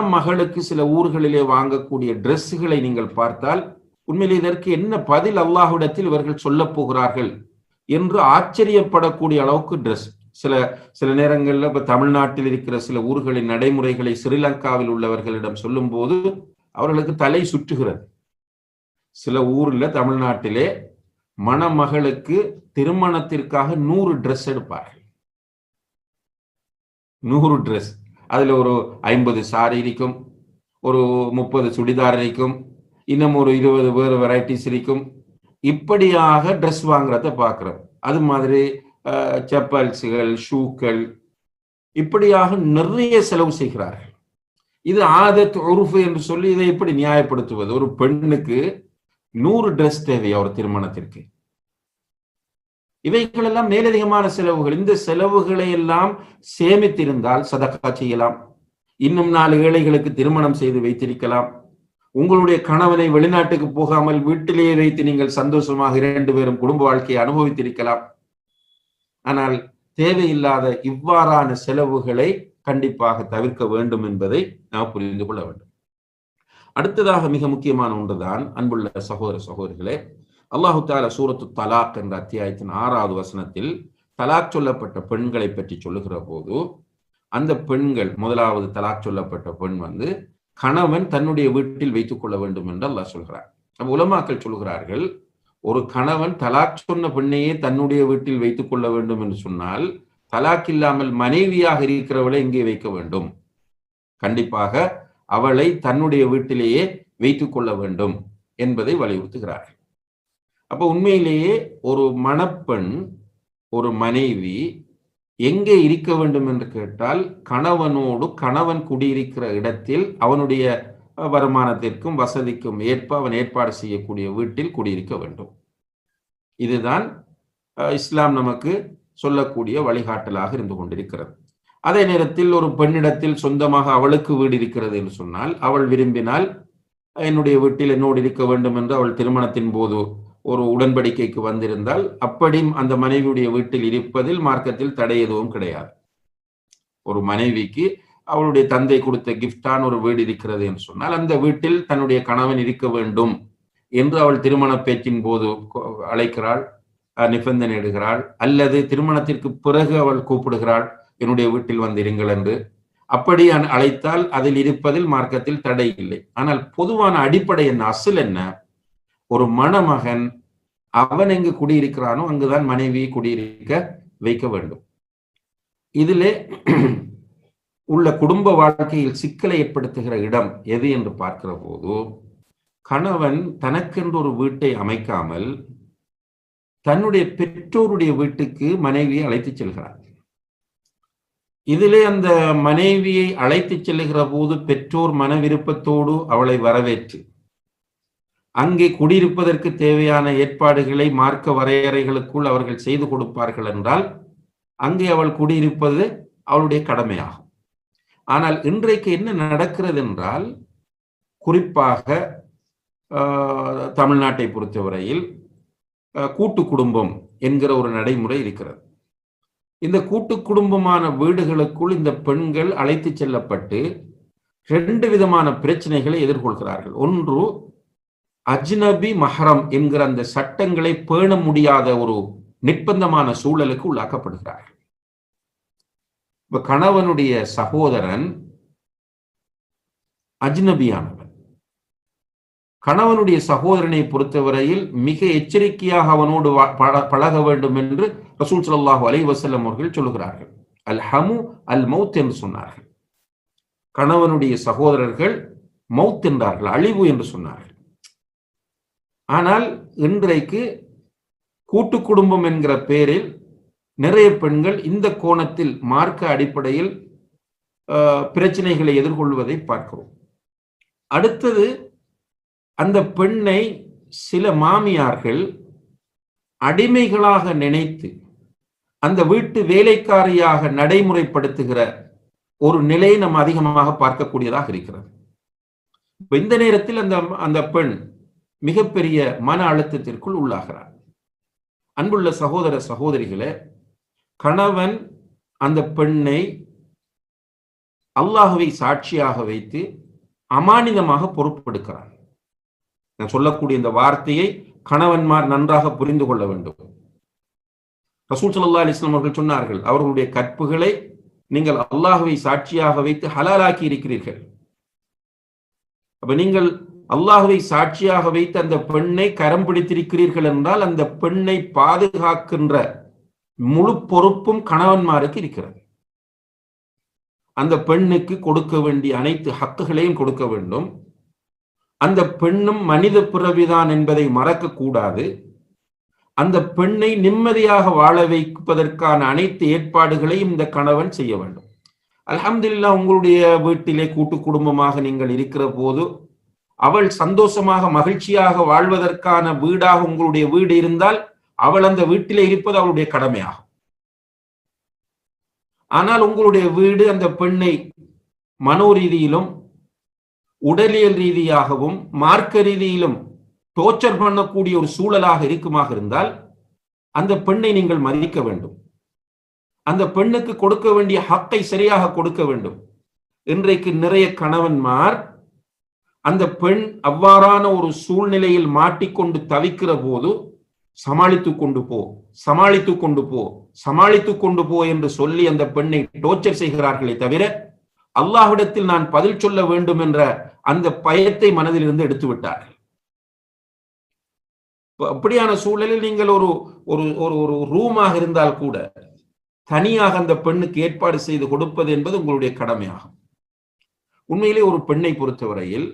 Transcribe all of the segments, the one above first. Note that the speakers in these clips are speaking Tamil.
மகளுக்கு சில ஊர்களிலே வாங்கக்கூடிய டிரெஸ்ஸுகளை நீங்கள் பார்த்தால் உண்மையில் இதற்கு என்ன பதில் அல்லாஹ்விடத்தில் இவர்கள் சொல்ல போகிறார்கள் என்று ஆச்சரியப்படக்கூடிய அளவுக்கு ட்ரெஸ் சில சில நேரங்களில் இப்போ தமிழ்நாட்டில் இருக்கிற சில ஊர்களின் நடைமுறைகளை ஸ்ரீலங்காவில் உள்ளவர்களிடம் சொல்லும்போது அவர்களுக்கு தலை சுற்றுகிறது. சில ஊர்ல தமிழ்நாட்டிலே மணமகளுக்கு திருமணத்திற்காக நூறு ட்ரெஸ் எடுப்பார்கள். நூறு ட்ரெஸ் அதில் ஒரு ஐம்பது சாரி இருக்கும் ஒரு முப்பது சுடிதார் இருக்கும் இன்னும் ஒரு இருபது வேறு வெரைட்டிஸ் இருக்கும். இப்படியாக ட்ரெஸ் வாங்குறத பார்க்குறோம். அது மாதிரி செப்பல்ஸுகள் ஷூக்கள் இப்படியாக நிறைய செலவு செய்கிறார்கள். இது ஆதத் உருஃபு என்று சொல்லி இதை எப்படி நியாயப்படுத்துவது? ஒரு பெண்ணுக்கு நூறு ட்ரெஸ் தேவையா ஒரு திருமணத்திற்கு? இவைகள் எல்லாம் மேலதிகமான செலவுகள். இந்த செலவுகளை எல்லாம் சேமித்திருந்தால் சதக்கா செய்யலாம். இன்னும் நாலு ஏழைகளுக்கு திருமணம் செய்து வைத்திருக்கலாம். உங்களுடைய கணவனை வெளிநாட்டுக்கு போகாமல் வீட்டிலேயே வைத்து நீங்கள் சந்தோஷமாக இரண்டு பேரும் குடும்ப வாழ்க்கையை அனுபவித்திருக்கலாம். ஆனால் தேவையில்லாத இவ்வாறான செலவுகளை கண்டிப்பாக தவிர்க்க வேண்டும் என்பதை நாம் புரிந்து கொள்ள வேண்டும். அடுத்ததாக மிக முக்கியமான ஒன்றுதான் அன்புள்ள சகோதர சகோதரிகளே அல்லாஹு தாலா சூரத்து தலாக் என்ற அத்தியாயத்தின் ஆறாவது வசனத்தில் தலாக் சொல்லப்பட்ட பெண்களை பற்றி சொல்லுகிற போது அந்த பெண்கள் முதலாவது தலாக் சொல்லப்பட்ட பெண் வந்து கணவன் தன்னுடைய வீட்டில் வைத்துக் கொள்ள வேண்டும் என்று அல்லாஹ் சொல்கிறார் உலமாக்கள் சொல்கிறார்கள் ஒரு கணவன் தலாக் சொன்ன பெண்ணையே தன்னுடைய வீட்டில் வைத்துக் கொள்ள வேண்டும் என்று சொன்னால் தலாக் இல்லாமல் மனைவியாக இருக்கிறவளை இங்கே வைக்க வேண்டும். கண்டிப்பாக அவளை தன்னுடைய வீட்டிலேயே வைத்துக் கொள்ள வேண்டும் என்பதை வலியுறுத்துகிறார்கள். அப்ப உண்மையிலேயே ஒரு மணப்பெண் ஒரு மனைவி எங்கே இருக்க வேண்டும் என்று கேட்டால் கணவனோடு கணவன் குடியிருக்கிற இடத்தில் அவனுடைய வருமானத்திற்கும் வசதிக்கும் ஏற்ப அவன் ஏற்பாடு செய்யக்கூடிய வீட்டில் குடியிருக்க வேண்டும். இதுதான் இஸ்லாம் நமக்கு சொல்லக்கூடிய வழிகாட்டலாக இருந்து கொண்டிருக்கிறது. அதே நேரத்தில் ஒரு பெண்ணிடத்தில் சொந்தமாக அவளுக்கு வீடு இருக்கிறது என்று சொன்னால் அவள் விரும்பினால் என்னுடைய வீட்டில் என்னோடு இருக்க வேண்டும் என்று அவள் திருமணத்தின் போது ஒரு உடன்படிக்கைக்கு வந்திருந்தால் அப்படி அந்த மனைவியுடைய வீட்டில் இருப்பதில் மார்க்கத்தில் தடை எதுவும் கிடையாது. ஒரு மனைவிக்கு அவளுடைய தந்தை கொடுத்த கிஃப்டான் ஒரு வீடு இருக்கிறது என்று சொன்னால் அந்த வீட்டில் தன்னுடைய கணவன் இருக்க வேண்டும் என்று அவள் திருமண பேச்சின் போது அழைக்கிறாள் நிபந்தனை இடுகிறாள். அல்லது திருமணத்திற்கு பிறகு அவள் கூப்பிடுகிறாள் என்னுடைய வீட்டில் வந்திருங்கள் என்று. அப்படி அழைத்தால் அதில் இருப்பதில் மார்க்கத்தில் தடை இல்லை. ஆனால் பொதுவான அடிப்படை என்ன? அசல் என்ன? ஒரு மணமகன் அவன் எங்கு குடியிருக்கிறானோ அங்குதான் மனைவி குடியிருக்க வைக்க வேண்டும். இதிலே உள்ள குடும்ப வாழ்க்கையில் சிக்கலை ஏற்படுத்துகிற இடம் எது என்று பார்க்கிற போது கணவன் தனக்கென்று ஒரு வீட்டை அமைக்காமல் தன்னுடைய பெற்றோருடைய வீட்டுக்கு மனைவியை அழைத்து செல்கிறார். இதிலே அந்த மனைவியை அழைத்து செல்லுகிற போது பெற்றோர் மன விருப்பத்தோடு அவளை வரவேற்று அங்கே குடியிருப்பதற்கு தேவையான ஏற்பாடுகளை மார்க்க வரையறைகளுக்குள் அவர்கள் செய்து கொடுப்பார்கள் என்றால் அங்கே அவள் குடியிருப்பது அவளுடைய கடமையாகும். ஆனால் இன்றைக்கு என்ன நடக்கிறது என்றால் குறிப்பாக தமிழ்நாட்டை பொறுத்தவரையில் கூட்டு குடும்பம் என்கிற ஒரு நடைமுறை இருக்கிறது. இந்த கூட்டு குடும்பமான வீடுகளுக்குள் இந்த பெண்கள் அழைத்து செல்லப்பட்டு ரெண்டு விதமான பிரச்சனைகளை எதிர்கொள்கிறார்கள். ஒன்று அஜ்னபி மஹரம் என்கிற அந்த சட்டங்களை பேண முடியாத ஒரு நிர்பந்தமான சூழலுக்கு உள்ளாக்கப்படுகிறார்கள் இப்ப கணவனுடைய சகோதரன் அஜ்னபியானவன். கணவனுடைய சகோதரனை பொறுத்தவரையில் மிக எச்சரிக்கையாக அவனோடு பழக வேண்டும் என்று ரசூல் சல்லாஹூ அலை வசல்லம் அவர்கள் சொல்லுகிறார்கள். அல் ஹமு அல் மவுத் என்று சொன்னார்கள். கணவனுடைய சகோதரர்கள் மவுத் என்றார்கள் அழிவு என்று சொன்னார்கள். ஆனால் இன்றைக்கு கூட்டு குடும்பம் என்கிற பேரில் நிறைய பெண்கள் இந்த கோணத்தில் மார்க்க அடிப்படையில் பிரச்சனைகளை எதிர்கொள்வதை பார்க்கிறோம். அடுத்தது அந்த பெண்ணை சில மாமியார்கள் அடிமைகளாக நினைத்து அந்த வீட்டு வேலைக்காரியாக நடைமுறைப்படுத்துகிற ஒரு நிலையை நம்ம அதிகமாக பார்க்கக்கூடியதாக இருக்கிறது. இந்த நேரத்தில் அந்த அந்த பெண் மிகப்பெரிய மன அழுத்தத்திற்குள் உள்ளாகிறார். அன்புள்ள சகோதர சகோதரிகளே கணவன் அந்த பெண்ணை அல்லாஹுவை சாட்சியாக வைத்து அமானிதமாக பொறுப்பெடுக்கிறான் நான் சொல்லக்கூடிய இந்த வார்த்தையை கணவன்மார் நன்றாக புரிந்து கொள்ள வேண்டும். ரசூல் சல்லா அலிஸ்லாம் அவர்கள் சொன்னார்கள் அவர்களுடைய கற்புகளை நீங்கள் அல்லாஹுவை சாட்சியாக வைத்து ஹலாலாக்கி இருக்கிறீர்கள். அப்ப நீங்கள் அல்லாஹுவை சாட்சியாக வைத்து அந்த பெண்ணை கரம் பிடித்திருக்கிறீர்கள் என்றால் அந்த பெண்ணை பாதுகாக்கின்ற முழு பொறுப்பும் கணவன்மாருக்கு இருக்கிறது. அந்த பெண்ணுக்கு கொடுக்க வேண்டிய அனைத்து ஹக்குகளையும் கொடுக்க வேண்டும். அந்த பெண்ணும் மனித பிறவிதான் என்பதை மறக்க கூடாது. அந்த பெண்ணை நிம்மதியாக வாழ வைப்பதற்கான அனைத்து ஏற்பாடுகளையும் இந்த கணவன் செய்ய வேண்டும். அலமதுல்லா உங்களுடைய வீட்டிலே கூட்டு குடும்பமாக நீங்கள் இருக்கிற போது அவள் சந்தோஷமாக மகிழ்ச்சியாக வாழ்வதற்கான வீடாக உங்களுடைய வீடு இருந்தால் அவள் அந்த வீட்டிலே இருப்பது அவளுடைய கடமையாகும். ஆனால் உங்களுடைய வீடு அந்த பெண்ணை மனோ ரீதியிலும் உடலியல் ரீதியாகவும் மார்க்க ரீதியிலும் டோர்ச்சர் பண்ணக்கூடிய ஒரு சூழலாக இருக்குமாக இருந்தால் அந்த பெண்ணை நீங்கள் மதிக்க வேண்டும். அந்த பெண்ணுக்கு கொடுக்க வேண்டிய ஹக்கை சரியாக கொடுக்க வேண்டும். இன்றைக்கு நிறைய கணவன்மார் அந்த பெண் அவ்வாறான ஒரு சூழ்நிலையில் மாட்டிக்கொண்டு தவிக்கிற போது சமாளித்து கொண்டு போ சமாளித்து கொண்டு போ சமாளித்து கொண்டு போ என்று சொல்லி அந்த பெண்ணை டோர்ச்சர் செய்கிறார்களே தவிர அல்லாஹ்விடத்தில் நான் பதில் சொல்ல வேண்டும் என்ற அந்த பயத்தை மனதிலிருந்து எடுத்து விட்டார்கள். அப்படியான சூழலில் நீங்கள் ஒரு ஒரு ஒரு ஒரு ரூமாக இருந்தால் கூட தனியாக அந்த பெண்ணுக்கு ஏற்பாடு செய்து கொடுப்பது என்பது உங்களுடைய கடமையாகும். உண்மையிலே ஒரு பெண்ணை பொறுத்தவரையில்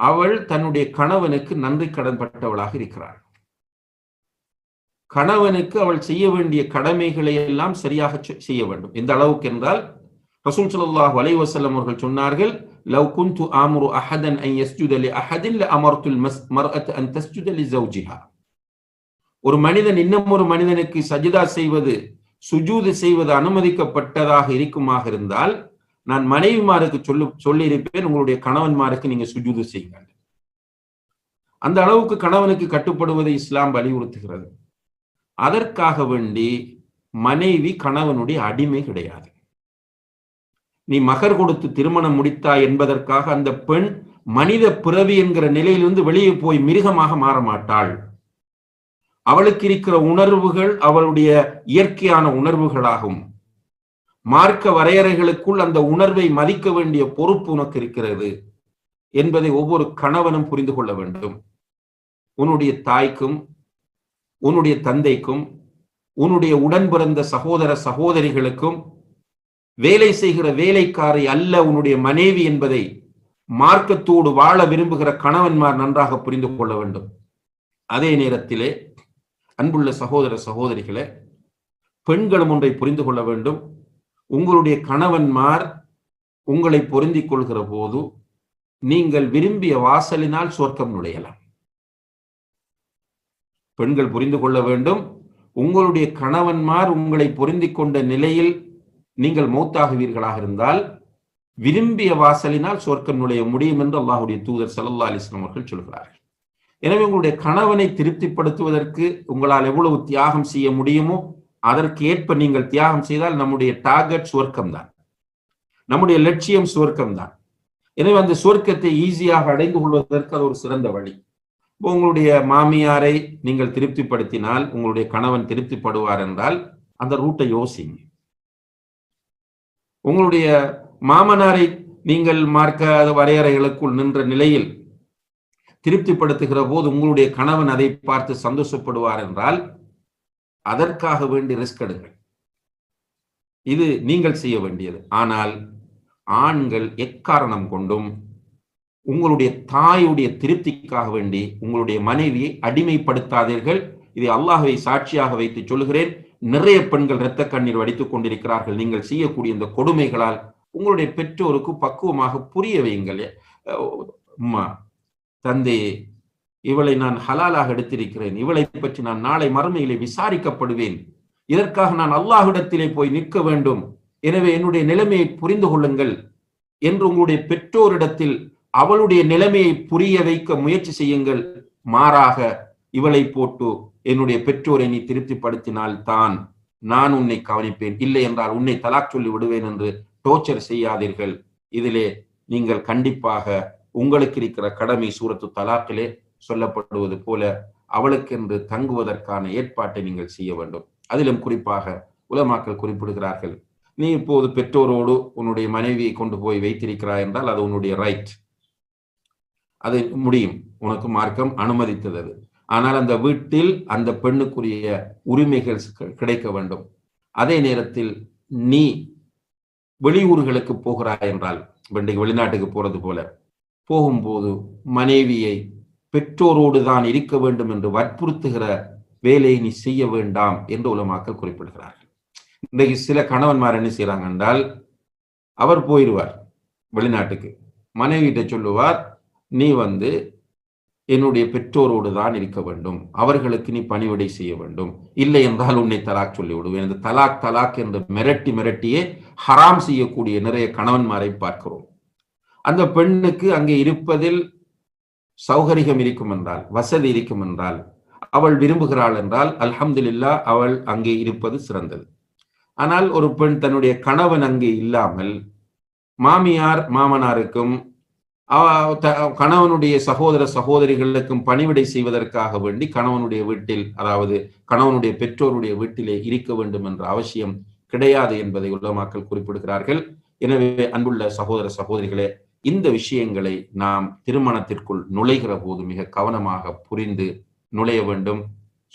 அவள் தன்னுடைய கணவனுக்கு நன்றி கடன் பட்டவளாக இருக்கிறாள். கணவனுக்கு அவள் செய்ய வேண்டிய கடமைகளை எல்லாம் சரியாக செய்ய வேண்டும். எந்த அளவுக்கு என்றால் ரசூல் ஸல்லல்லாஹு அலைஹி அவர்கள் சொன்னார்கள் லவ் குந்து ஆமுரு அஹதன் ஐ யஸ்ஜுதலி அஹதின் ல அமர்துல் மர்அத் அன் தஸ்ஜுதலி ஜௌஜிஹா. ஒரு மனிதன் இன்னும் ஒரு மனிதனுக்கு சஜிதா செய்வது சுஜூது செய்வது அனுமதிக்கப்பட்டதாக இருக்குமாக இருந்தால் நான் மனைவிமாருக்கு சொல்லு சொல்லியிருப்பேன் உங்களுடைய கணவன்மாருக்கு நீங்க சுஜூது செய்யுங்க அந்த அளவுக்கு கணவனுக்கு கட்டுப்படுவதை இஸ்லாம் வலியுறுத்துகிறது. அதற்காக வேண்டி மனைவி கணவனுடைய அடிமை கிடையாது. நீ மகர் கொடுத்து திருமணம் முடித்தாய் என்பதற்காக அந்த பெண் மனித பிறவி என்கிற நிலையிலிருந்து வெளியே போய் மிருகமாக மாற மாட்டாள் அவளுக்கு இருக்கிற உணர்வுகள் அவளுடைய இயற்கையான உணர்வுகளாகும். மார்க்க வரையறைகளுக்குள் அந்த உணர்வை மதிக்க வேண்டிய பொறுப்பு உனக்கு இருக்கிறது என்பதை ஒவ்வொரு கணவனும் புரிந்து கொள்ள வேண்டும். உன்னுடைய தாய்க்கும் உன்னுடைய தந்தைக்கும் உன்னுடைய உடன் பிறந்த சகோதர சகோதரிகளுக்கும் வேலை செய்கிற வேலைக்காரை அல்ல உன்னுடைய மனைவி என்பதை மார்க்கத்தோடு வாழ விரும்புகிற கணவன்மார் நன்றாக புரிந்து கொள்ள வேண்டும். அதே நேரத்திலே அன்புள்ள சகோதர சகோதரிகளே பெண்களும் ஒன்றை புரிந்து கொள்ள வேண்டும். உங்களுடைய கணவன்மார் உங்களை பொருந்திக் கொள்கிற போது நீங்கள் விரும்பிய வாசலினால் சொர்க்கம் நுழையலாம். பெண்கள் புரிந்து கொள்ள வேண்டும். உங்களுடைய கணவன்மார் உங்களை பொருந்தி கொண்ட நிலையில் நீங்கள் மௌத்தாகுவீர்களாக இருந்தால் விரும்பிய வாசலினால் சொர்க்கம் நுழைய முடியும் என்று அல்லாஹுடைய தூதர் சல்லா அலிஸ்லாம் அவர்கள் சொல்கிறார்கள். எனவே உங்களுடைய கணவனை திருப்திப்படுத்துவதற்கு உங்களால் எவ்வளவு தியாகம் செய்ய முடியுமோ அதற்கு ஏற்ப நீங்கள் தியாகம் செய்தால் நம்முடைய டார்கெட் சுவர்க்கம் தான் நம்முடைய லட்சியம் சுவர்க்கம் தான் எனவே அந்த சுவர்க்கத்தை ஈஸியாக அடைந்து கொள்வதற்கு அது ஒரு சிறந்த வழி. இப்போ உங்களுடைய மாமியாரை நீங்கள் திருப்திப்படுத்தினால் உங்களுடைய கணவன் திருப்திப்படுவார் என்றால் அந்த ரூட்டை யோசிங்க. உங்களுடைய மாமனாரை நீங்கள் மார்க்க வரையறைகளுக்குள் நின்ற நிலையில் திருப்திப்படுத்துகிற போது உங்களுடைய கணவன் அதை பார்த்து சந்தோஷப்படுவார் என்றால் அதற்காக வேண்டி ரிஸ்க் எடுங்கள். இது நீங்கள் செய்ய வேண்டியது. ஆனால் ஆண்கள் எக்காரணம் கொண்டும் உங்களுடைய தாயுடைய திருப்திக்காக வேண்டி உங்களுடைய மனைவியை அடிமைப்படுத்தாதீர்கள். இதை அல்லாஹை சாட்சியாக வைத்து சொல்கிறேன் நிறைய பெண்கள் இரத்த கண்ணீர் வடித்துக் கொண்டிருக்கிறார்கள். நீங்கள் செய்யக்கூடிய இந்த கொடுமைகளால் உங்களுடைய பெற்றோருக்கு பக்குவமாக புரிய வையுங்கள். அம்மா தந்தையே இவளை நான் ஹலாலாக எடுத்திருக்கிறேன். இவளை பற்றி நான் நாளை மறுமையிலே விசாரிக்கப்படுவேன். இதற்காக நான் அல்லாஹிடத்திலே போய் நிற்க வேண்டும். எனவே என்னுடைய நிலைமையை புரிந்து கொள்ளுங்கள். என்று உங்களுடைய பெற்றோரிடத்தில் அவளுடைய நிலைமையை புரிய வைக்க முயற்சி செய்யுங்கள். மாறாக இவளை போட்டு என்னுடைய பெற்றோரை நீ திருப்திப்படுத்தினால் தான் நான் உன்னை கவனிப்பேன். இல்லை என்றால் உன்னை தலாக் சொல்லி விடுவேன் என்று டோர்ச்சர் செய்யாதீர்கள். இதிலே நீங்கள் கண்டிப்பாக உங்களுக்கு இருக்கிற கடமை சூரத்து தலாக்கிலே சொல்லப்படுவது போல அவளுக்கென்று தங்குவதற்கான ஏற்பாட்டை நீங்கள் செய்ய வேண்டும். அதிலும் குறிப்பாக உலமாக்கள் குறிப்பிடுகிறார்கள் நீ இப்போது பெற்றோரோடு உன்னுடைய மனைவியை கொண்டு போய் வைத்திருக்கிறாய் என்றால் அது உன்னுடைய ரைட் அது முடியும். உனக்கு மார்க்கம் அனுமதித்தது அது. ஆனால் அந்த வீட்டில் அந்த பெண்ணுக்குரிய உரிமைகள் கிடைக்க வேண்டும். அதே நேரத்தில் நீ வெளியூர்களுக்கு போகிறாய் என்றால் இன்றைக்கு வெளிநாட்டுக்கு போறது போல போகும்போது மனைவியை பெற்றோரோடு தான் இருக்க வேண்டும் என்று வற்புறுத்துகிற வேலையை நீ செய்ய வேண்டாம் என்று உலமாக்கள் குறிப்பிடுகிறார்கள். இன்றைக்கு சில கணவன்மார் என்ன செய்யறாங்க என்றால் அவர் போயிடுவார் வெளிநாட்டுக்கு. மனைவிட்ட சொல்லுவார் நீ வந்து என்னுடைய பெற்றோரோடு தான் இருக்க வேண்டும். அவர்களுக்கு நீ பணிவிடை செய்ய வேண்டும். இல்லை என்றால் உன்னை தலாக் சொல்லி விடுவேன் இந்த தலாக் தலாக் என்று மிரட்டி மிரட்டியே ஹராம் செய்யக்கூடிய நிறைய கணவன்மாரை பார்க்கிறோம். அந்த பெண்ணுக்கு அங்கே இருப்பதில் சௌகரியம் இருக்கும் என்றால் வசதி இருக்கும் என்றால் அவள் விரும்புகிறாள் என்றால் அல்ஹம்துலில்லா அவள் அங்கே இருப்பது சிறந்தது. ஆனால் ஒரு பெண் தன்னுடைய கணவன் அங்கே இல்லாமல் மாமியார் மாமனாருக்கும் கணவனுடைய சகோதர சகோதரிகளுக்கும் பணிவிடை செய்வதற்காக வேண்டி கணவனுடைய வீட்டில் அதாவது கணவனுடைய பெற்றோருடைய வீட்டிலே இருக்க வேண்டும் என்ற அவசியம் கிடையாது என்பதை உலமாக்கள் குறிப்பிடுகிறார்கள். எனவே அன்புள்ள சகோதர சகோதரிகளே இந்த விஷயங்களை நாம் திருமணத்திற்குள் நுழைகிற போது மிக கவனமாக புரிந்து நுழைய வேண்டும்.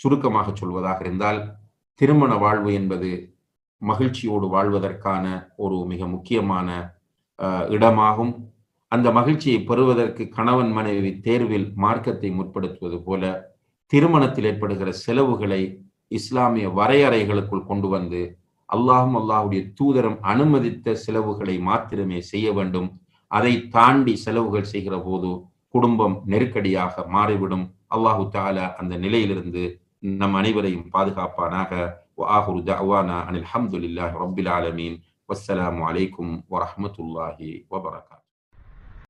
சுருக்கமாக சொல்வதாக இருந்தால் திருமண வாழ்வு என்பது மகிழ்ச்சியோடு வாழ்வதற்கான ஒரு மிக முக்கியமான இடமாகும். அந்த மகிழ்ச்சியை பெறுவதற்கு கணவன் மனைவி தேர்வில் மார்க்கத்தை முற்படுத்துவது போல திருமணத்தில் ஏற்படுகிற செலவுகளை இஸ்லாமிய வரையறைகளுக்குள் கொண்டு வந்து அல்லாஹும் அல்லாஹுடைய தூதரம் அனுமதித்த செலவுகளை மாத்திரமே செய்ய வேண்டும். அதை தாண்டி செலவுகள் செய்கிற போது குடும்பம் நெருக்கடியாக மாறிவிடும் அல்லாஹு தாலா அந்த நிலையிலிருந்து நம் அனைவரையும் பாதுகாப்பானாக وآخر دعوانا أن الحمد لله رب العالمين والسلام عليكم ورحمة الله وبركاته